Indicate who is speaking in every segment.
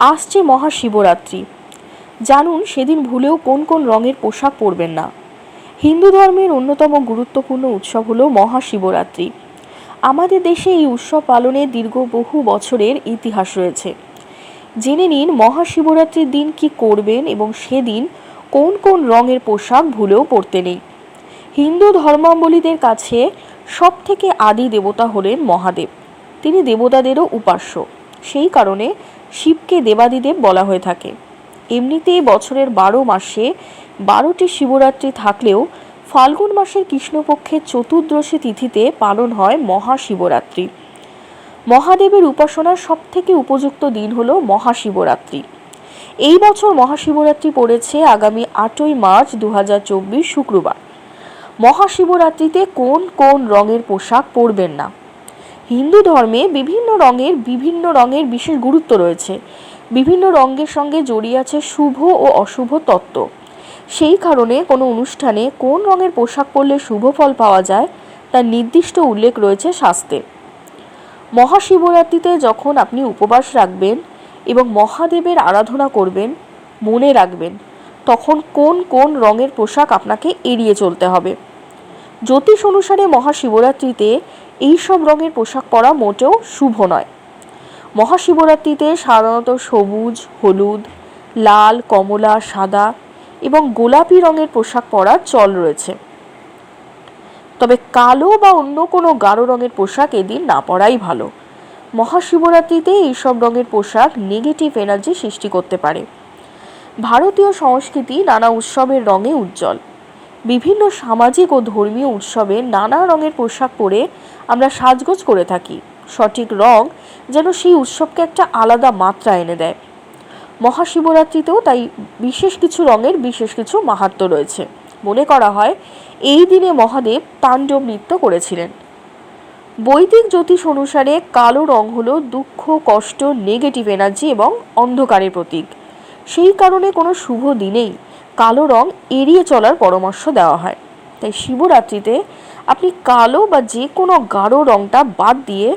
Speaker 1: আসছে মহাশিবরাত্রি। জানুন সেদিন ভুলেও কোন কোন রঙের পোশাক পরবেন না। হিন্দু ধর্মের অন্যতম গুরুত্বপূর্ণ উৎসব হলো মহাশিবরাত্রি। আমাদের দেশে এই উৎসব পালনে দীর্ঘ বহু বছরের ইতিহাস রয়েছে। জেনে নিন মহাশিবরাত্রির দিন কি করবেন এবং সেদিন কোন কোন রঙের পোশাক ভুলেও পরতে নেই। হিন্দু ধর্মাবলীদের কাছে সবথেকে আদি দেবতা হলেন মহাদেব। তিনি দেবতাদেরও উপাস্য। সেই কারণে শিবকে দেবাদিদেব বলা হয়ে থাকে। এমনিতেই বছরের বারো মাসে বারোটি শিবরাত্রি থাকলেও ফাল্গুন মাসের কৃষ্ণপক্ষের চতুর্দশী তিথিতে পালন হয় মহাশিবরাত্রি। মহাদেবের উপাসনার সবথেকে উপযুক্ত দিন হল মহাশিবরাত্রি। এই বছর মহাশিবরাত্রি পড়েছে আগামী আটই মার্চ দু হাজার চব্বিশ শুক্রবার। মহাশিবরাত্রিতে কোন কোন রঙের পোশাক পরবেন না। হিন্দু ধর্মে বিভিন্ন রঙের বিভিন্ন রঙের বিশেষ গুরুত্ব রয়েছে। বিভিন্ন রঙের সঙ্গে জড়িয়ে আছে শুভ ও অশুভ তত্ত্ব। সেই কারণে কোনো অনুষ্ঠানে কোন রঙের পোশাক পরলে শুভ ফল পাওয়া যায়, তার নির্দিষ্ট উল্লেখ রয়েছে শাস্তে মহাশিবরাত্রিতে যখন আপনি উপবাস রাখবেন এবং মহাদেবের আরাধনা করবেন, মনে রাখবেন, তখন কোন কোন রঙের পোশাক আপনাকে এড়িয়ে চলতে হবে। জ্যোতিষ অনুসারে মহাশিবরাত্রিতে এই সব রঙের পোশাক পরা মোটেও শুভ নয়। মহাশিবরাত্রিতে সাধারণত সবুজ, হলুদ, লাল, কমলা, সাদা এবং গোলাপি রঙের পোশাক পরার চল রয়েছে। তবে কালো বা অন্য কোনো গাঢ় রঙের পোশাক এদিন না পরাই ভালো। মহাশিবরাত্রিতে এইসব রঙের পোশাক নেগেটিভ এনার্জি সৃষ্টি করতে পারে। ভারতীয় সংস্কৃতি নানা উৎসবের রঙে উজ্জ্বল। বিভিন্ন সামাজিক ও ধর্মীয় উৎসবে নানা রঙের পোশাক পরে আমরা সাজগোজ করে থাকি। সঠিক রং যেন সেই উৎসবকে একটা আলাদা মাত্রা এনে দেয়। মহাশিবরাত্রিতেও তাই বিশেষ কিছু রঙের বিশেষ কিছু মাহাত্ম রয়েছে। মনে করা হয়, এই দিনে মহাদেব তাণ্ডব নৃত্য করেছিলেন। বৈদিক জ্যোতিষ অনুসারে কালো রং হলো দুঃখ, কষ্ট নেগেটিভ এনার্জি এবং অন্ধকারের প্রতীক। সেই কারণে কোনো শুভ দিনেই কালো রং এড়িয়ে চলার পরামর্শ দেওয়া হয়। তাই শিবরাত্রিতে আপনি কালো বা যে কোনো গাঢ় রংটা বাদ দিয়ে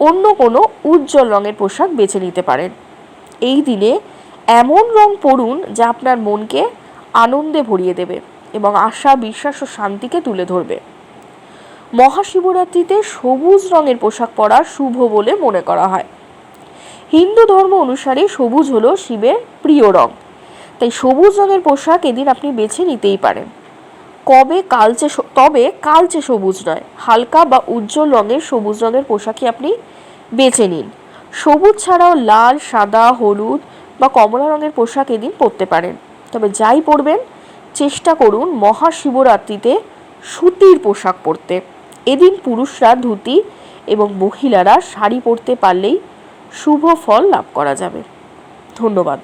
Speaker 1: অন্য কোনো উজ্জ্বল রঙের পোশাক বেছে নিতে পারেন। এই দিনে এমন রং পরুন যা আপনার মনকে আনন্দে ভরিয়ে দেবে এবং আশা, বিশ্বাস ও শান্তিকে তুলে ধরবে। মহাশিবরাত্রিতে সবুজ রঙের পোশাক পরা শুভ বলে মনে করা হয়। হিন্দু ধর্ম অনুসারে সবুজ হলো শিবের প্রিয় রং। তাই সবুজ রঙের পোশাক এদিন আপনি বেছে নিতেই পারেন। কবে কালচে তবে কালচে সবুজ নয়, হালকা বা উজ্জ্বল রঙের সবুজ রঙের পোশাকই আপনি বেছে নিন। সবুজ ছাড়াও লাল, সাদা, হলুদ বা কমলা রঙের পোশাক এদিন পরতে পারেন। তবে যাই পরবেন, চেষ্টা করুন মহাশিবরাত্রিতে সুতির পোশাক পরতে। এদিন পুরুষরা ধুতি এবং মহিলারা শাড়ি পরতে পারলেই শুভ ফল লাভ করা যাবে। ধন্যবাদ।